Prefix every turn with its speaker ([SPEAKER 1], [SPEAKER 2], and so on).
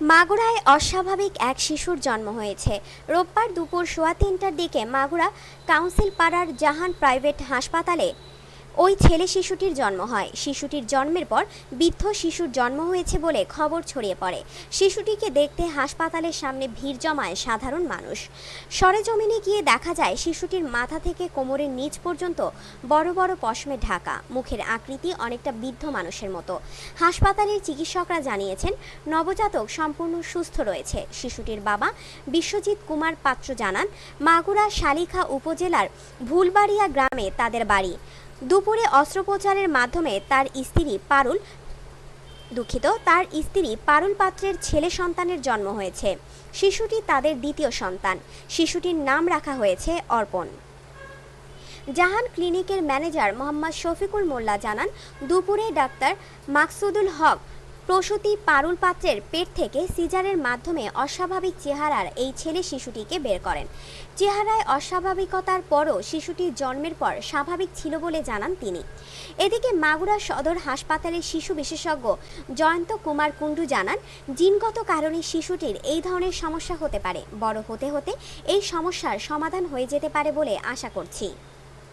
[SPEAKER 1] মাগুরায় অস্বাভাবিক এক শিশুর জন্ম হয়েছে। রোববার দুপুর সোয়া তিনটার দিকে মাগুরা কাউন্সিল পাড়ার জাহান প্রাইভেট হাসপাতালে ওই ছেলে শিশুটির জন্ম হয়। শিশুটির জন্মের পর বৃদ্ধ শিশুর জন্ম হয়েছে বলে খবর ছড়িয়ে পড়ে। শিশুটিকে দেখতে হাসপাতালের সামনে ভিড় জমায় সাধারণ মানুষ। সরেজমিনে গিয়ে দেখা যায়, শিশুটির মাথা থেকে কোমরের নিচ পর্যন্ত বড় বড় পশমে ঢাকা। মুখের আকৃতি অনেকটা বৃদ্ধ মানুষের মতো। হাসপাতালের চিকিৎসকরা জানিয়েছেন, নবজাতক সম্পূর্ণ সুস্থ রয়েছে। শিশুটির বাবা বিশ্বজিৎ কুমার পাত্র জানান, মাগুরা শালিখা উপজেলার ভুলবাড়িয়া গ্রামে তাদের বাড়ি। দুপুরে অস্ত্রোপচারের মাধ্যমে তার স্ত্রী পারুল, দুঃখিত, তার স্ত্রী পারুল পাত্রের ছেলে সন্তানের জন্ম হয়েছে। শিশুটি তাদের দ্বিতীয় সন্তান। শিশুটির নাম রাখা হয়েছে অর্পণ। জাহান ক্লিনিকের ম্যানেজার মোহাম্মদ শফিকুল মোল্লা জানান, দুপুরে ডাক্তার মাকসুদুল হক প্রসূতি পারুল পাত্রের পেট থেকে সিজারের মাধ্যমে অস্বাভাবিক চেহারার এই ছেলে শিশুটিকে বের করেন। চেহারায় অস্বাভাবিকতার পরও শিশুটির জন্মের পর স্বাভাবিক ছিল বলে জানান তিনি। এদিকে মাগুরা সদর হাসপাতালের শিশু বিশেষজ্ঞ জয়ন্ত কুমার কুণ্ডু জানান, জিনগত কারণে শিশুটির এই ধরনের সমস্যা হতে পারে। বড় হতে হতে এই সমস্যার সমাধান হয়ে যেতে পারে বলে আশা করছি।